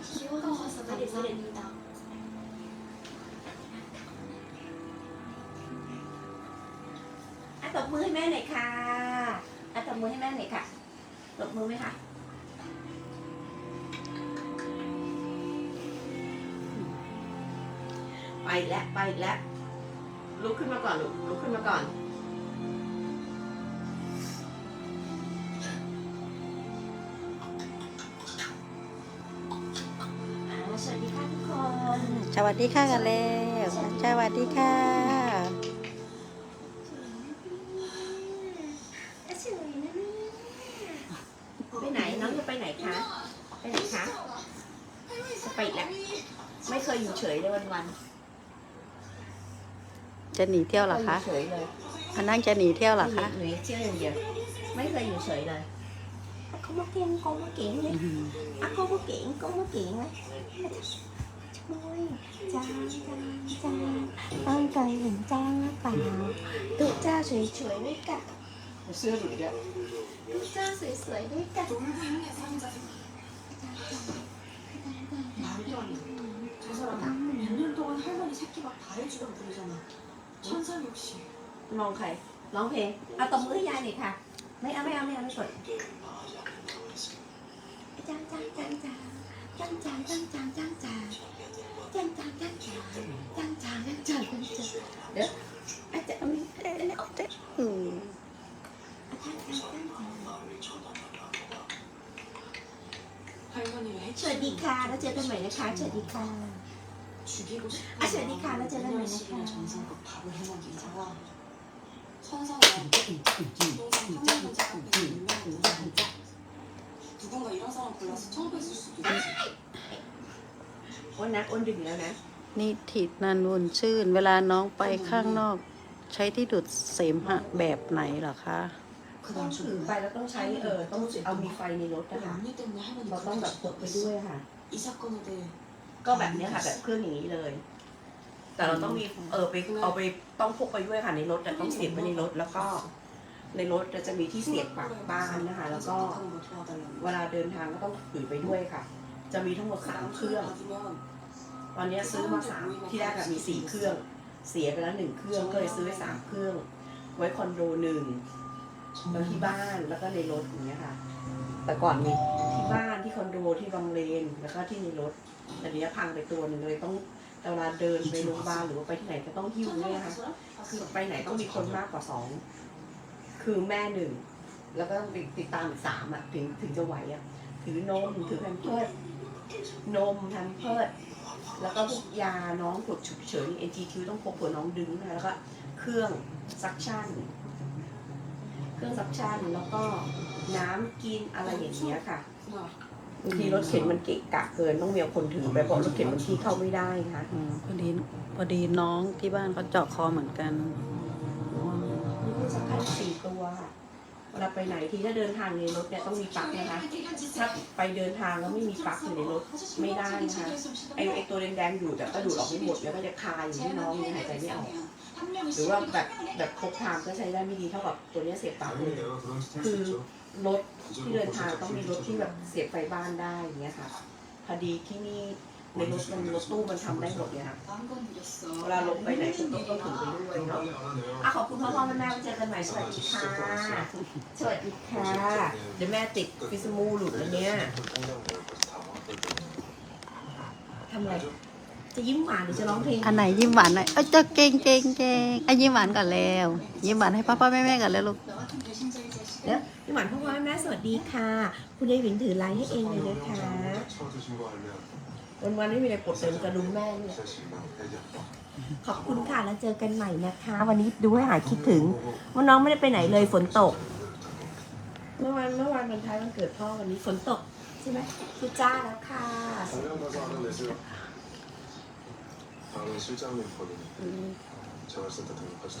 อสมัดตตบมือให้แม่หน่อยค่ะอะตบมือให้แม่หน่อยค่ะตบมือไหมคะไปแล้วไปแล้วลุกขึ้นมาก่อนลุกลุกขึ้นมาก่อน วัสดีค่ะกันแล้วสวัสดีค่ะสวยนะเนี่ยไปไหนน้องจะไปไหนคะไปไหนคะจะไปอีกแล้วไม่เคยอยู่เฉยเลยวันวันจะหนีเที่ยวๆเหรอคะไม่เคยอยู่เฉยเลยอันนั่งจะหนีเที่ยวเหรอคะหนูเชื่ออย่างเดียวไม่เคยอยู่เฉยเลยเขามาเก่งเขามาเก่ มุยจางจางจางตั้งใจเห็นจ้างเปล่าตุ๊กจ้าสวยๆด้วยกะเสื้อหลุดเนี่ยตุ๊กจ้าสวยๆด้วยกัะลองใครร้องเพลงเอาตบมือให้ยายหน่อยค่ะ ไม่เอาไม่เอาไม่เอาไม่กดจ้างจ้างจ้างจ้างจ้างจ้างจ้างจ้างจ้าง จังจังจังจังจังจังจังจังเด้ออาจาจะเอาเด้ได้เอาได้อืมสวัสดีค่ะแล้วเจอกันใหม่นะคะสวัสดีค่ะอะสวัสดีค่ะแล้วเจอกันใหม่นะคะ อ้นนะอ้นดื่มแล้วนะนี่ถิดนานวุนชื่น เวลาน้องไปข้างนอก ใช้ที่ดูดเสมหะแบบไหนหรอคะ ต้องถือไปแล้วต้องใช้เออต้องเอามีไฟในรถนะคะเราต้องแบบกไปด้วยค่ะ ก็แบบนี้ค่ะแบบเครื่องอย่างนี้เลย แต่เราต้องมีเออไปเอาไปต้องพกไปด้วยค่ะในรถแต่ต้องเสียบไว้ในรถแล้วก็ในรถจะมีที่เสียบปากบ้านนะคะ แล้วก็เวลาเดินทางก็ต้องถือไปด้วยค่ะ จะมีทั้งหมดสามเครื่อง ตอนนี้ซื้อมาสามที่แรกมีสี่เครื่อง เสียไปแล้วหนึ่งเครื่องก็เลยซื้อไว้สามเครื่อง ไว้คอนโดหนึ่งแล้วที่บ้านแล้วก็ในรถอย่างเงี้ยค่ะ แต่ก่อนมีที่บ้านที่คอนโดที่บางเลนแล้วก็ที่ในรถแต่เนี้ยพังไปตัวหนึ่งเลยต้องเวลาเดินไปโรงพยาบาลหรือว่าไปที่ไหนก็ต้องหิ้วเนี่ยค่ะคือไปไหนต้องมีคนมากกว่าสองคือแม่หนึ่งแล้วก็ติดตามอีกสามอะถึงถึงจะไหวอะถือนมถือแพมเพิร์ นมแพมเพิร์ดแล้วก็พวกยาน้องกดฉุกเฉิน NGQ ต้องพกเผื่อน้องดึงนะแล้วก็เครื่องซักชั่น เครื่องซักชั่นแล้วก็น้ำกินอะไรอย่างเงี้ยค่ะบางทีรถเข็นมันเกะกะเกินต้องมีคนถือไปเพราะรถเข็นบางทีเข้าไม่ได้นะคะอืมพอดีพอดีน้องที่บ้านเขาเจาะคอเหมือนกัน มีเครื่องซักผ้าสี่ตัวค่ะ เวลาไปไหนทีถ้าเดินทางในรถเนี่ยต้องมีปลั๊กนะคะ ถ้าไปเดินทางแล้วไม่มีปลั๊กอยู่ในรถไม่ได้นะคะไอ้ไอ้ตัวแดงๆอยู่แต่ก็ดูดออกไม่หมดแล้วก็จะคาอยู่ที่น้องหายใจไม่ออกหรือว่าแบบแบบพกพาก็ใช้ได้ไม่ดีเท่ากับตัวเนี้ยเสียบปลั๊กเลยคือรถที่เดินทางต้องมีรถที่แบบเสียบไฟบ้านได้อย่างเงี้ยค่ะพอดีที่นี่ ในรถมันรถตู้มันทำได้หมดเลยค่ะเวลาลงไปไหนคุณต้องต้องถือไปด้วยเนาะอะขอบคุณพ่อพ่อแม่แม่ไว้เจอกันใหม่สวัสดีค่ะสวัสดีค่ะเดี๋ยวแม่ติดฟิสมูหลุดแล้วเนี่ยทำอะไรจะยิ้มหวานหรือจะร้องเพลงอันไหนยิ้มหวานหน่อยเอ้ยเจะเก่งเก่งเก่งอะยิ้มหวานก่อนแล้วยิ้มหวานให้พ่อพ่อแม่แม่ก่อนแล้วลูกเดี๋ยวยิ้มหวานพ่อพ่อแม่แม่สวัสดีค่ะ คุณยายหวินถือไลน์ให้เองเลยนะคะ วันวันๆไม่มีอะไรปวดเลยมันกระดุมแม่เนี่ยขอบคุณค่ะแล้วเจอกันใหม่นะคะ วันนี้ดูให้หายคิดถึงว่าน้องไม่ได้ไปไหนเลยฝนตก เมื่อวานเมื่อวานวันท้ายวันเกิดพ่อวันนี้ฝนตกใช่ไหมคือจ้าแล้วค่ะ당연